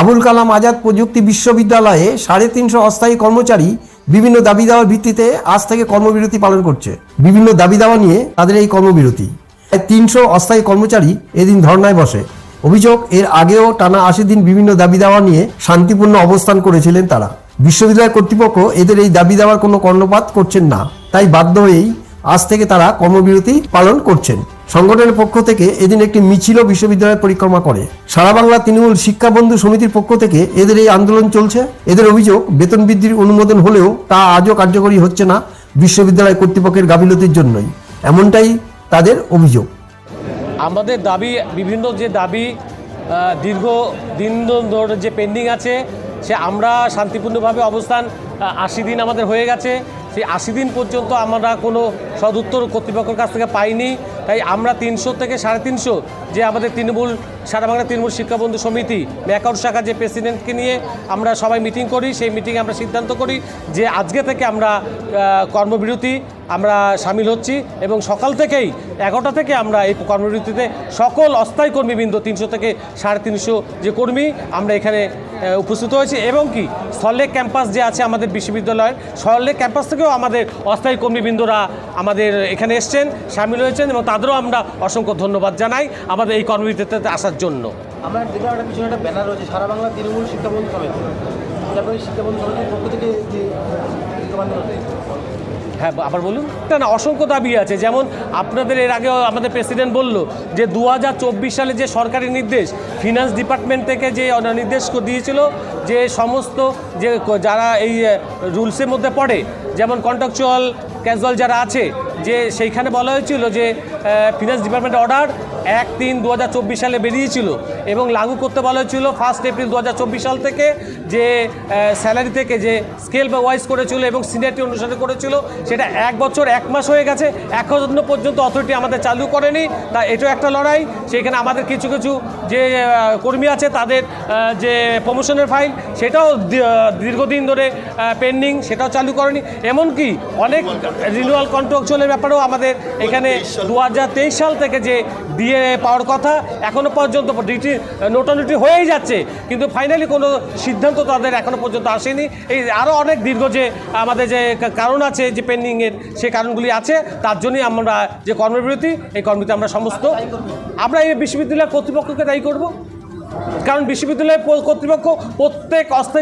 আবুল কালাম আজাদ প্রযুক্তি বিশ্ববিদ্যালয়ে সাড়ে তিনশো অস্থায়ী কর্মচারী বিভিন্ন দাবি দাওয়ার ভিত্তিতে আজ থেকে কর্মবিরতি পালন করছে। বিভিন্ন দাবি দাওয়া নিয়ে তাদের এই কর্মবিরতি। তিনশো অস্থায়ী কর্মচারী এদিন ধর্নায় বসে। অভিযোগ, এর আগেও টানা আশি দিন বিভিন্ন দাবি দাওয়া নিয়ে শান্তিপূর্ণ অবস্থান করেছিলেন তারা। বিশ্ববিদ্যালয় কর্তৃপক্ষ এদের এই দাবি দেওয়ার কোনো কর্ণপাত করছেন না। তাই বাধ্য হয়েই আজ থেকে তারা কর্মবিরতি পালন করছেন। সংগঠনের পক্ষ থেকে এদিন একটি মিছিল বিশ্ববিদ্যালয় পরিক্রমা করে। সারা বাংলা তৃণমূল শিক্ষা বন্ধু সমিতির পক্ষ থেকে এদের এই আন্দোলন চলছে। এদের অভিযোগ, বেতন বৃদ্ধির অনুমোদন হলেও তা আজও কার্যকরী হচ্ছে না বিশ্ববিদ্যালয় কর্তৃপক্ষের গাফিলতির জন্যই। এমনটাই তাদের অভিযোগ। আমাদের দাবি, বিভিন্ন যে দাবি দীর্ঘ দিন ধরে যে পেন্ডিং আছে, সে আমরা শান্তিপূর্ণভাবে অবস্থান আশি দিন আমাদের হয়ে গেছে। সেই আশি দিন পর্যন্ত আমরা কোনো সদুত্তর কর্তৃপক্ষের কাছ থেকে পাইনি। তাই আমরা তিনশো থেকে সাড়ে তিনশো যে আমাদের তৃণমূল সারা বাংলা তৃণমূল শিক্ষাবন্ধু সমিতি ম্যাকাউট শাখা যে প্রেসিডেন্টকে নিয়ে আমরা সবাই মিটিং করি, সেই মিটিংয়ে আমরা সিদ্ধান্ত করি যে আজকে থেকে আমরা কর্মবিরতি আমরা সামিল হচ্ছি এবং সকাল থেকেই এগারোটা থেকে আমরা এই কর্মবিরতিতে সকল অস্থায়ী কর্মীবৃন্দ, তিনশো থেকে সাড়ে তিনশো যে কর্মী আমরা এখানে উপস্থিত হয়েছি এবং কি সল্লেক ক্যাম্পাস যে আছে আমাদের বিশ্ববিদ্যালয়ের সল্লেক ক্যাম্পাস থেকেও আমাদের অস্থায়ী কর্মীবৃন্দরা আমাদের এখানে এসছেন সামিল হয়েছেন এবং তাদেরও আমরা অসংখ্য ধন্যবাদ জানাই আমাদের এই কর্মবিরতিতে আসার জন্য। আমার দেখলাম একটা পিছনে একটা ব্যানার রয়েছে সারা বাংলা তৃণমূল শিক্ষাবন্ধু সমিতি। তারপরে শিক্ষাবন্ধু সমিতির পক্ষ থেকে যে হ্যাঁ আবার বলুন। না না অসংখ্য দাবি আছে। যেমন আপনাদের এর আগেও আমাদের প্রেসিডেন্ট বলল যে দু হাজার চব্বিশ সালে যে সরকারি নির্দেশ ফিনান্স ডিপার্টমেন্ট থেকে যে নির্দেশ দিয়েছিল যে সমস্ত যে যারা এই রুলসের মধ্যে পড়ে যেমন কন্ট্রাকচুয়াল ক্যাজুয়াল যারা আছে যে সেইখানে বলা হয়েছিল যে ফিনান্স ডিপার্টমেন্ট অর্ডার এক তিন দু সালে বেরিয়েছিল এবং লাগু করতে বলা হয়েছিল ফার্স্ট এপ্রিল দু হাজার চব্বিশ সাল থেকে যে স্যালারি থেকে যে স্কেল বা ওয়াইজ করেছিল এবং সিনিয়রিটি অনুসারে করেছিল সেটা এক বছর এক মাস হয়ে গেছে। এখনও পর্যন্ত অথরিটি আমাদের চালু করেনি। তা এটাও একটা লড়াই। সেখানে আমাদের কিছু কিছু যে কর্মী আছে তাদের যে প্রমোশনের ফাইল সেটাও দীর্ঘদিন ধরে পেন্ডিং সেটাও চালু করেনি। এমনকি অনেক রিনিউয়াল কন্ট্রাকচুয়ালের ব্যাপারেও আমাদের এখানে দু হাজার তেইশ সাল থেকে যে দিয়ে পাওয়ার কথা এখনও পর্যন্ত ডিটি নোটানিটি হয়েই যাচ্ছে। কিন্তু ফাইনালি কোনো সিদ্ধান্ত তাদের এখনও পর্যন্ত আসেনি। এই আরও অনেক দীর্ঘ যে আমাদের যে কারণ আছে, যে পেন্ডিংয়ের সে কারণগুলি আছে, তার জন্যই আমরা যে কর্মবিরতি, এই কর্মবিরতি আমরা সমস্ত, আমরা এই বিশ্ববিদ্যালয় কর্তৃপক্ষকে দায়ী করব। কারণ বিশ্ববিদ্যালয় কর্তৃপক্ষ প্রত্যেক অস্থায়ী